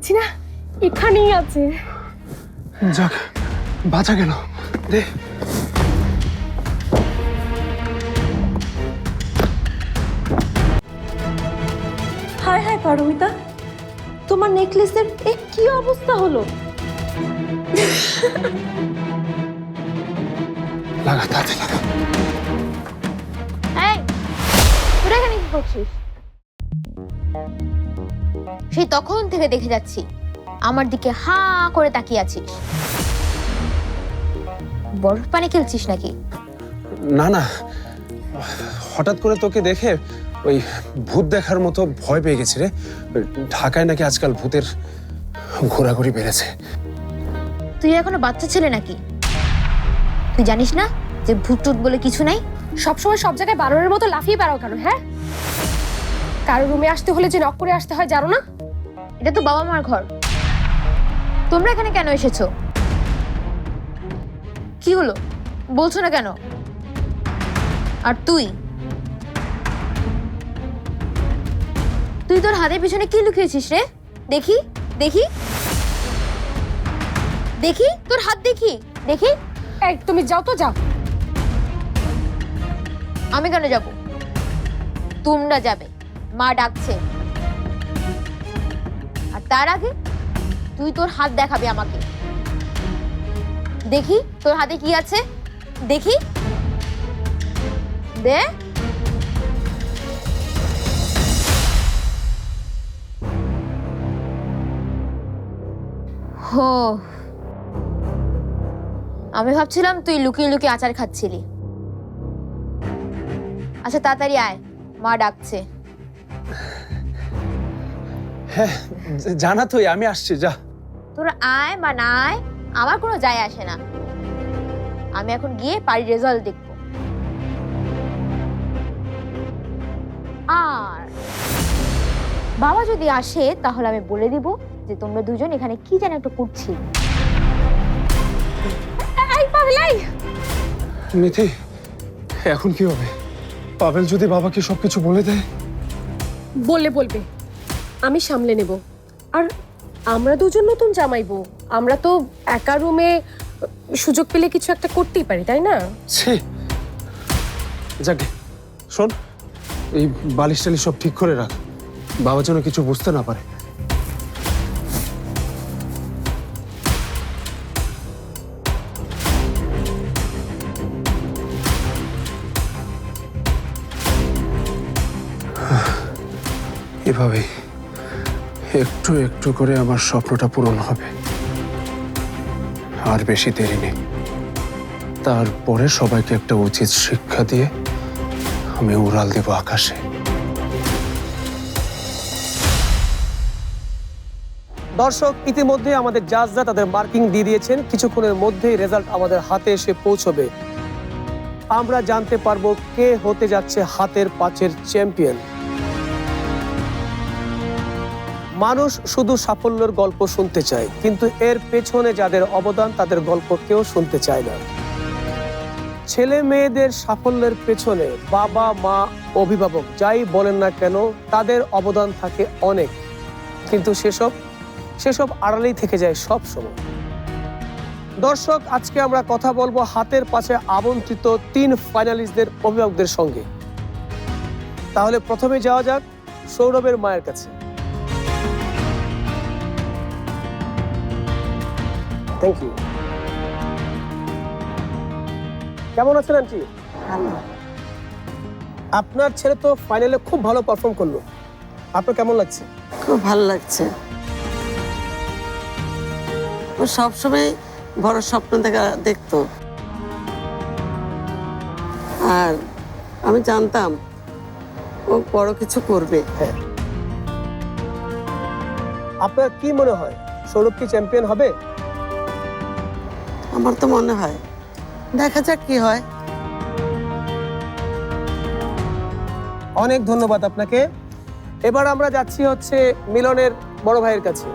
বলেছি না? এখানেই আছে। যাক বাঁচা গেল। দে। হায় হায় পারমিতা তোমার নেকলেসের এ কি অবস্থা হলো? লাগা তাতে লাগা। এই তোরা এখানে কি করছিস? সেই তখন থেকে দেখে যাচ্ছি। আমার দিকে হা করে তাকিয়ে আছিস। বরফ পানি খেলছিস নাকি? না না। হঠাৎ করে তোকে দেখে ওই ভূত দেখার মতো ভয় পেয়ে গেছি রে। ঢাকায় নাকি আজকাল ভূতের ঘোরাঘুরি বেড়েছে। তুই এখনও বাচ্চা ছেলে নাকি? তুই জানিস না যে ভূত টুত বলে কিছু নাই? সবসময় সব জায়গায় বানরের মতো লাফিয়ে বেড়াও কেন হ্যাঁ? কারও রুমে আসতে হলে যে নক করে আসতে হয় জানো না? এটা তো বাবা মার ঘর। তোমরা এখানে কেন এসেছ? কি হলো? বলছো না কেন? আর তুই? তুই তোর হাতের পিছনে কি লুকিয়েছিস রে? দেখি দেখি। দেখি তোর হাত দেখি। দেখি। এই তুমি যাও তো যাও। আমি কেন যাব? তোমরা যাবে। মা ডাকছে। তার আগে তুই তোর হাত দেখাবি আমাকে। দেখি তোর হাতে কি আছে। দেখি। দে। হো। আমি ভাবছিলাম তুই লুকিয়ে লুকিয়ে আচার খাচ্ছিলি। আচ্ছা তাড়াতাড়ি আয়। মা ডাকছে। হ্যাঁ জানা তুই আমি আসছি যা। তোর আয় বা না আয় আমার কোনো যায় আসে না। আমি এখন গিয়ে বাড়ির রেজাল্ট দেখব। আর বাবা যদি আসে তাহলে আমি বলে দিব যে তোমরা দুজন এখানে কি যেন একটা করছি। মিথি এখন কি হবে? পাবেল যদি বাবাকে সবকিছু বলে দেয়? বললে বলবে। আমি সামলে নেব। আর আমরা দুজন নতুন জামাইবো আমরা তো একা রুমে সুযোগ পেলে কিছু একটা করতেই পারি, তাই না? যাকে, শোন, এই বালিশ টালিশ সব ঠিক করে রাখ। বাবা যেন কিছু বুঝতে না পারে। এভাবেই। একটু একটু করে আমার স্বপ্নটা পূরণ হবে। আর বেশি দেরি নেই। তারপরে সবাইকে একটা উচিত শিক্ষা দিয়ে আমি উড়াল দেব আকাশে। দর্শক ইতিমধ্যে আমাদের জাজরা তাদের মার্কিং দিয়ে দিয়েছেন। কিছুক্ষণের মধ্যেই রেজাল্ট আমাদের হাতে এসে পৌঁছবে। আমরা জানতে পারব কে হতে যাচ্ছে হাতের পাঁচের চ্যাম্পিয়ন। মানুষ শুধু সাফল্যের গল্প শুনতে চায়, কিন্তু এর পেছনে যাদের অবদান তাদের গল্প কেউ শুনতে চায় না। ছেলে মেয়েদের সাফল্যের পেছনে বাবা, মা, অভিভাবক যাই বলেন না কেন, তাদের অবদান থাকে অনেক। কিন্তু সেসব সেসব আড়ালেই থেকে যায় সব সময়। দর্শক, আজকে আমরা কথা বলব হাতের পাশে আমন্ত্রিত তিন ফাইনালিস্টদের অভিভাবকদের সঙ্গে। তাহলে প্রথমে যাওয়া যাক সৌরভের মায়ের কাছে। থ্যাংক ইউ কেমন আছেন আন্টি? আপনার ছেলে তো ফাইনালে খুব ভালো পারফর্ম করল। আপনার কেমন লাগছে? খুব ভালো লাগছে। ও সবসময় বড় স্বপ্ন দেখা দেখতো। আর আমি জানতাম ও বড় কিছু করবে। আপনার কি মনে হয় সৌরভ কি চ্যাম্পিয়ন হবে? আমার তো মনে হয়। দেখা যাক কি হয়। অনেক ধন্যবাদ আপনাকে। এবার আমরা যাচ্ছি হচ্ছে মিলনের বড় ভাইয়ের কাছে।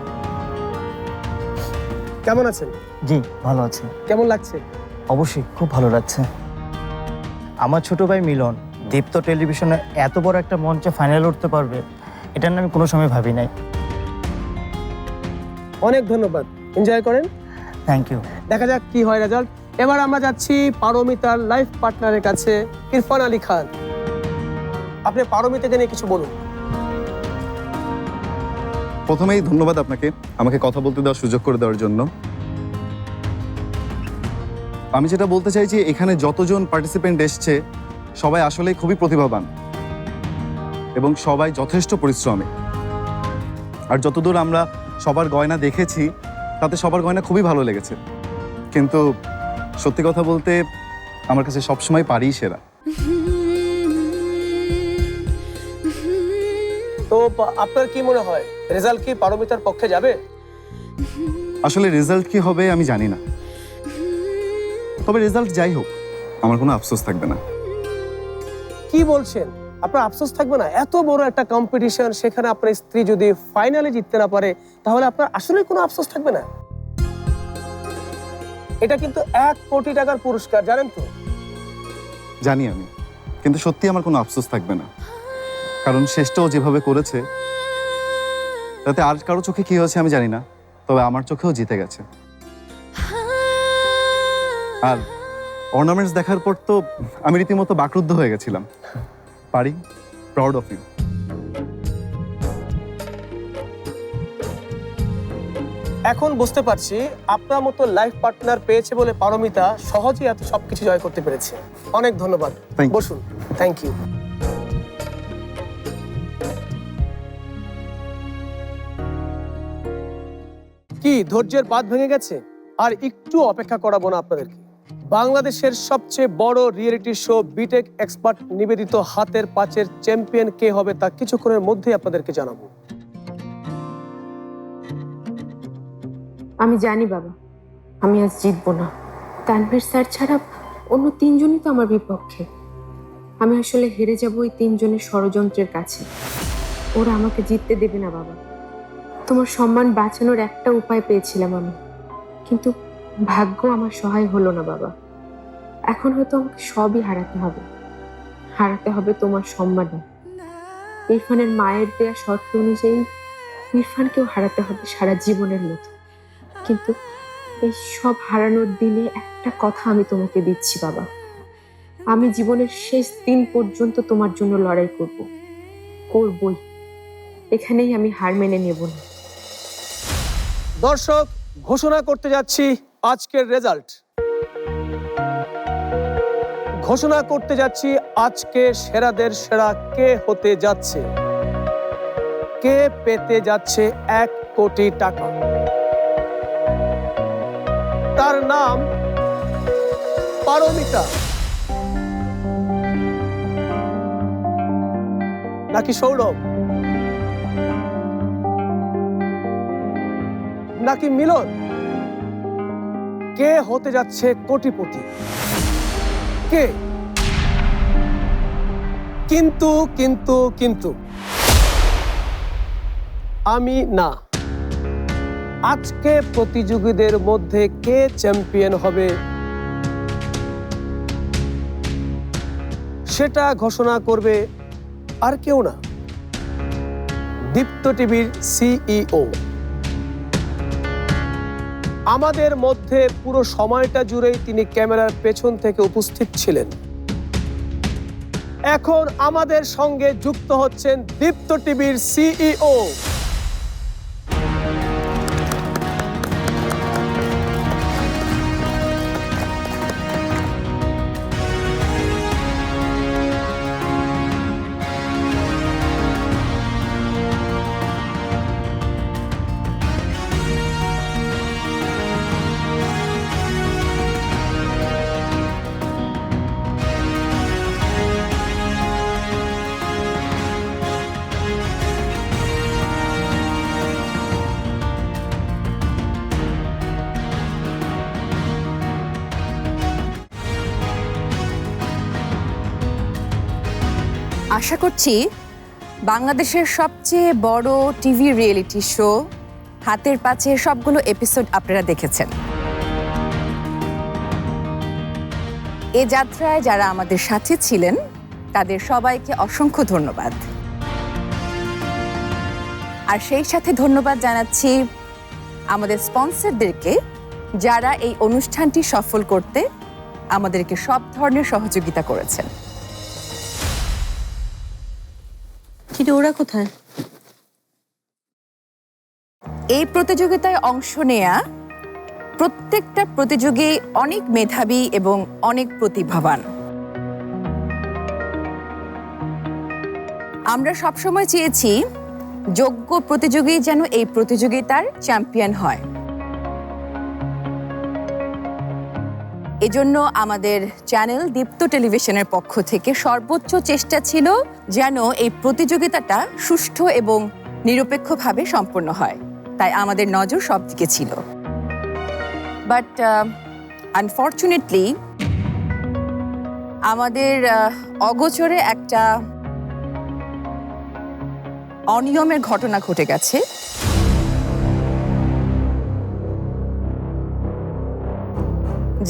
কেমন আছেন? জি ভালো আছি। কেমন লাগছে? অবশ্যই খুব ভালো লাগছে। আমার ছোট ভাই মিলন দীপ্ত টেলিভিশনে এত বড় একটা মঞ্চে ফাইনাল উঠতে পারবে এটা আমি কোনো সময় ভাবি নাই। অনেক ধন্যবাদ। এনজয় করেন। থ্যাংক ইউ দেখা যাক কি হয় রেজাল্ট এবার আমরা যাচ্ছি পারমিতার লাইফ পার্টনারের কাছে, ইরফান আলী খান। আপনি পারমিতাকে নিয়ে কিছু বলুন। প্রথমেই ধন্যবাদ আপনাকে আমাকে কথা বলতে দেওয়ার সুযোগ করে দেওয়ার জন্য। আমি যেটা বলতে চাইছি, এখানে যতজন পার্টিসিপেন্ট এসছে, সবাই আসলে খুবই প্রতিভাবান এবং সবাই যথেষ্ট পরিশ্রমী। আর যতদূর আমরা সবার গয়না দেখেছি, তাতে সবার গয়না খুবই ভালো লেগেছে। কিন্তু সত্যি কথা বলতে আমার কাছে সবসময় পারিই সেরা। তো আপনার কি মনে হয় রেজাল্ট কি পারমিতার পক্ষে যাবে? আসলে রেজাল্ট কি হবে আমি জানি না। তবে রেজাল্ট যাই হোক আমার কোনো আফসোস থাকবে না। কি বলছেন? আপনার আফসোস থাকবে না? এত বড় একটা কম্পিটিশন সেখানে আপনার স্ত্রী যদি ফাইনালে জিততে না পারে তাহলে আপনার আসলে কোনো আফসোস থাকবে না? এটা কিন্তু এক কোটি টাকার পুরস্কার, জানেন তো? জানি আমি, কিন্তু সত্যি আমার কোনো আফসোস থাকবে না। কারণ শেষটাও যেভাবে করেছে, তাতে আর কারও চোখে কি হয়েছে আমি জানি না, তবে আমার চোখেও জিতে গেছে। আর অর্নামেন্টস দেখার পর তো আমি রীতিমতো বাকরুদ্ধ হয়ে গেছিলাম। পারি প্রাউড অফ ইউ এখন বুঝতে পারছি আপনার মতো লাইফ পার্টনার পেয়েছে বলে পারমিতা সহজেই এত সবকিছু জয় করতে পেরেছে। অনেক ধন্যবাদ। Thank you. বসুন। থ্যাংক ইউ কি ধৈর্যের বাদ ভেঙে গেছে? আর একটু অপেক্ষা করাবো না আপনাদেরকে। বাংলাদেশের সবচেয়ে বড় রিয়েলিটি শো বিটেক এক্সপার্ট নিবেদিত হাতের পাঁচের চ্যাম্পিয়ন কে হবে তা কিছুক্ষণের মধ্যেই আপনাদেরকে জানাব। আমি জানি বাবা, আমি আজ জিতবো না। তানভীর স্যার ছাড়া অন্য তিনজনই তো আমার বিপক্ষে। আমি আসলে হেরে যাব ওই তিনজনের ষড়যন্ত্রের কাছে। ওরা আমাকে জিততে দেবে না বাবা। তোমার সম্মান বাঁচানোর একটা উপায় পেয়েছিলাম আমি। কিন্তু ভাগ্য আমার সহায় হলো না বাবা। এখন হয়তো আমাকে সবই হারাতে হবে। হারাতে হবে তোমার সম্মানও ইরফানের মায়ের দেয়া শর্ত অনুযায়ী ইরফানকেও হারাতে হবে সারা জীবনের মতো। কিন্তু এই সব হারানোর দিনে একটা কথা আমি তোমাকে দিচ্ছি, বাবা। আমি জীবনের শেষ দিন পর্যন্ত তোমার জন্য লড়াই করব, করবই। এখানেই আমি হার মেনে নেব না। দর্শক, ঘোষণা করতে যাচ্ছি আজকের রেজাল্ট। ঘোষণা করতে যাচ্ছি আজকে সেরাদের সেরা কে হতে যাচ্ছে। কে পেতে যাচ্ছে এক কোটি টাকা? নাম পারমিতা। নাকি সৌরভ? নাকি মিলন? কে হতে যাচ্ছে কোটিপতি? কে? কিন্তু কিন্তু কিন্তু। আমি না। আজকে প্রতিযোগীদের মধ্যে কে চ্যাম্পিয়ন হবে? সেটা ঘোষণা করবে আর কেউ না। দীপ্ত টিভির সিইও। আমাদের মধ্যে পুরো সময়টা জুড়েই তিনি ক্যামেরার পেছন থেকে উপস্থিত ছিলেন। এখন আমাদের সঙ্গে যুক্ত হচ্ছেন দীপ্ত টিভির সিইও। আশা করছি বাংলাদেশের সবচেয়ে বড় টিভি রিয়েলিটি শো, হাতের পাছে সবগুলো এপিসোড আপনারা দেখেছেন। এ যাত্রায় যারা আমাদের সাথে ছিলেন, তাদের সবাইকে অসংখ্য ধন্যবাদ। আর সেই সাথে ধন্যবাদ জানাচ্ছি আমাদের স্পন্সরদেরকে, যারা এই অনুষ্ঠানটি সফল করতে আমাদেরকে সব ধরনের সহযোগিতা করেছেন। কিরে ওরা কোথায়? এই প্রতিযোগিতায় অংশ নেয়া প্রত্যেকটা প্রতিযোগী অনেক মেধাবী এবং অনেক প্রতিভাবান। আমরা সবসময় চেয়েছি যোগ্য প্রতিযোগী যেন এই প্রতিযোগিতার চ্যাম্পিয়ন হয়। এজন্য আমাদের চ্যানেল দীপ্ত টেলিভিশনের পক্ষ থেকে সর্বোচ্চ চেষ্টা ছিল যেন এই প্রতিযোগিতাটা সুষ্ঠু এবং নিরপেক্ষভাবে সম্পন্ন হয়। তাই আমাদের নজর সব দিকে ছিল বাট আনফর্চুনেটলি আমাদের অগোচরে একটা অনিয়মের ঘটনা ঘটে গেছে।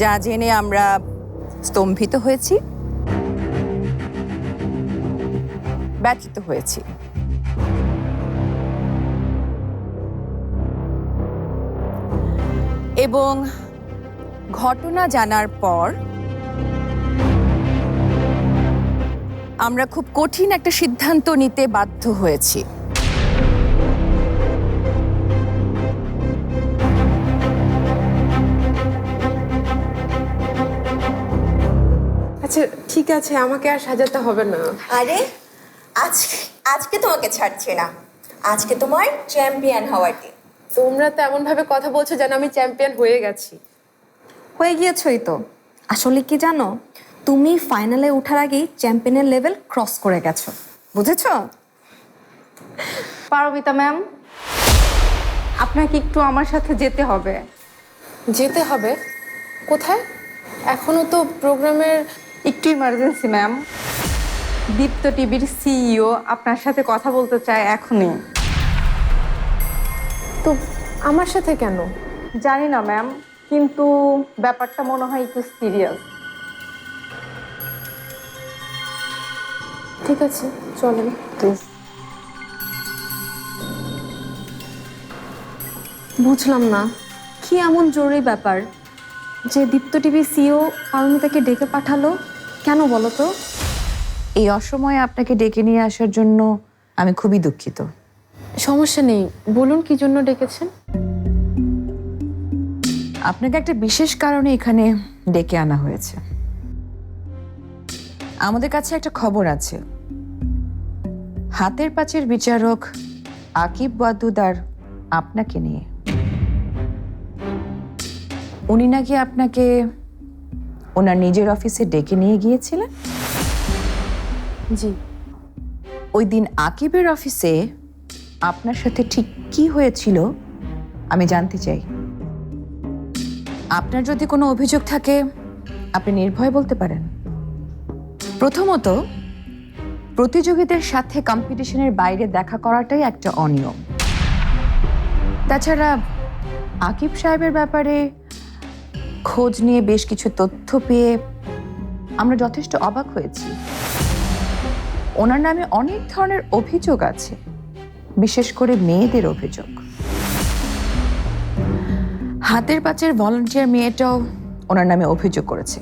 যা জেনে আমরা স্তম্ভিত হয়েছি, ব্যথিত হয়েছি। এবং ঘটনা জানার পর আমরা খুব কঠিন একটা সিদ্ধান্ত নিতে বাধ্য হয়েছি। ঠিক আছে আমাকে আর সাজাতে হবে না। আরে আজকে আজকে তোমাকে ছাড়ছে না। আজকে তোমার চ্যাম্পিয়ন হওয়ার দিন। তোমরা তো এমন ভাবে কথা বলছো যেন আমি চ্যাম্পিয়ন হয়ে গেছি। হয়ে গিয়েছই তো। আসলে কি জানো তুমি ফাইনালে ওঠার আগেই চ্যাম্পিয়নের লেভেল ক্রস করে গেছো। বুঝেছ? পারবিতা ম্যাম আপনাকে একটু আমার সাথে যেতে হবে। যেতে হবে? কোথায়? এখনও তো প্রোগ্রামের একটু ইমার্জেন্সি ম্যাম দীপ্ত টিভির সিইও আপনার সাথে কথা বলতে চায় এখনই। তো আমার সাথে কেন? জানি না ম্যাম কিন্তু ব্যাপারটা মনে হয় একটু সিরিয়াস ঠিক আছে চলেন। প্লিজ বুঝলাম না কি এমন জরুরি ব্যাপার যে দীপ্ত টিভি সিও পারমিতাকে ডেকে পাঠালো? কেন বলো তো? এই অসময়ে আপনাকে ডেকে নিয়ে আসার জন্য আমি খুবই দুঃখিত। সমস্যা নেই। বলুন কি জন্য ডেকেছেন? আপনাকে একটা বিশেষ কারণে এখানে ডেকে আনা হয়েছে। আমাদের কাছে একটা খবর আছে। হাতের পাঁচের বিচারক আকিব ওয়াদুদার আপনাকে নিয়ে। উনি নাকি আপনাকে ওনার নিজের অফিসে ডেকে নিয়ে গিয়েছিলেন? জি। ওই দিন আকিবের অফিসে আপনার সাথে ঠিক কি হয়েছিল আমি জানতে চাই। আপনার যদি কোনো অভিযোগ থাকে আপনি নির্ভয় বলতে পারেন। প্রথমত প্রতিযোগীদের সাথে কম্পিটিশনের বাইরে দেখা করাটাই একটা অনিয়ম। তাছাড়া আকিব সাহেবের ব্যাপারে খোঁজ নিয়ে বেশ কিছু তথ্য পেয়ে আমরা যথেষ্ট অবাক হয়েছি। ওনার নামে অনেক ধরনের অভিযোগ আছে, বিশেষ করে মেয়েদের অভিযোগ। হাতের পাচের ভলান্টিয়ার মেয়েটাও ওনার নামে অভিযোগ করেছে।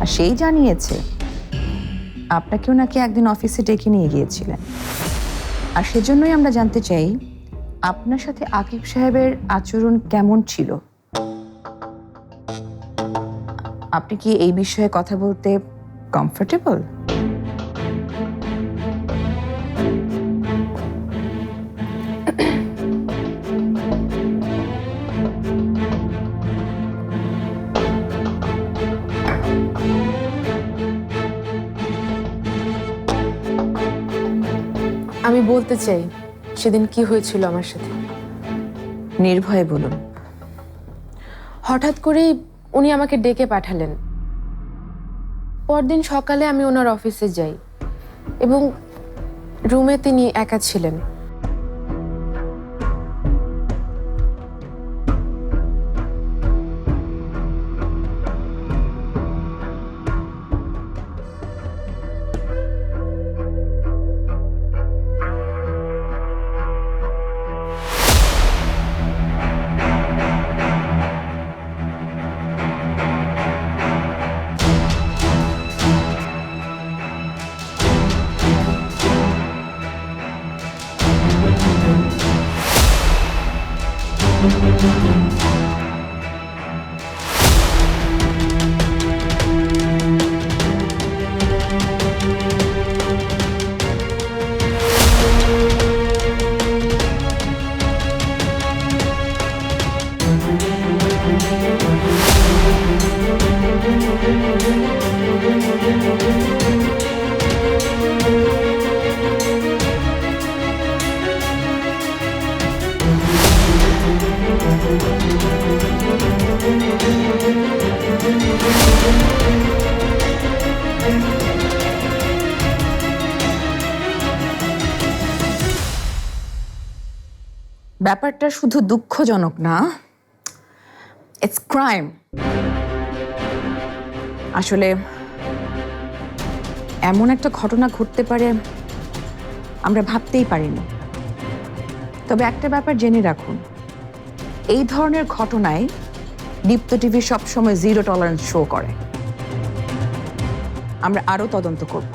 আর সেই জানিয়েছে, আপনাকেও নাকি একদিন অফিসে ডেকে নিয়ে গিয়েছিলেন। আর সেজন্যই আমরা জানতে চাই, আপনার সাথে আকিব সাহেবের আচরণ কেমন ছিল? আপনি কি এই বিষয়ে কথা বলতে কমফোর্টেবল আমি বলতে চাই সেদিন কি হয়েছিল আমার সাথে? নির্ভয়ে বলুন। হঠাৎ করেই উনি আমাকে ডেকে পাঠালেন। পরদিন সকালে আমি ওনার অফিসে যাই এবং রুমে তিনি একা ছিলেন। ব্যাপারটা শুধু দুঃখজনক না ইটস ক্রাইম আসলে এমন একটা ঘটনা ঘটতে পারে আমরা ভাবতেই পারিনি। তবে একটা ব্যাপার জেনে রাখুন, এই ধরনের ঘটনায় দীপ্ত টিভি সবসময় জিরো টলারেন্স শো করে। আমরা আরও তদন্ত করব।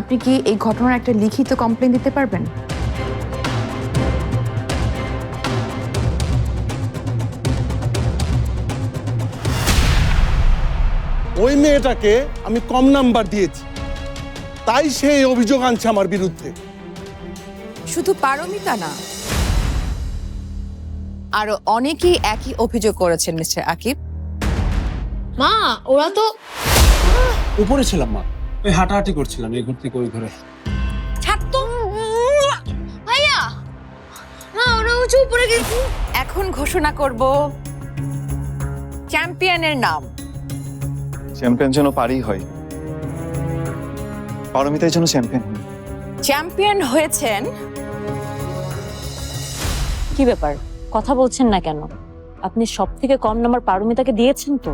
আপনি কি এই ঘটনার একটা লিখিত কমপ্লেন দিতে পারবেন? ওই মেয়েটাকে আমি কম নাম্বার দিয়েছি। তাই সে এই অভিযোগ আনছে আমার বিরুদ্ধে। শুধু পারমিতা না আরও অনেকেই একই অভিযোগ করেছেন মিস্টার আকিব। মা ওরা তো উপরে ছিলাম মা। ওই হাঁটাহাঁটি করছিলাম এই ঘুরতে ওই ঘরে। ছাড়তো ভাইয়া! না ওরা উঁচু উপরে গেছে। এখন ঘোষণা করব চ্যাম্পিয়নের নাম। চ্যাম্পিয়ন যেন পারি হয়। পারমিতাই যেন চ্যাম্পিয়ন হয় চ্যাম্পিয়ন হয়েছেন। কি ব্যাপার? কথা বলছেন না কেন? আপনি সব থেকে কম নাম্বার পারমিতাকে দিয়েছেন তো?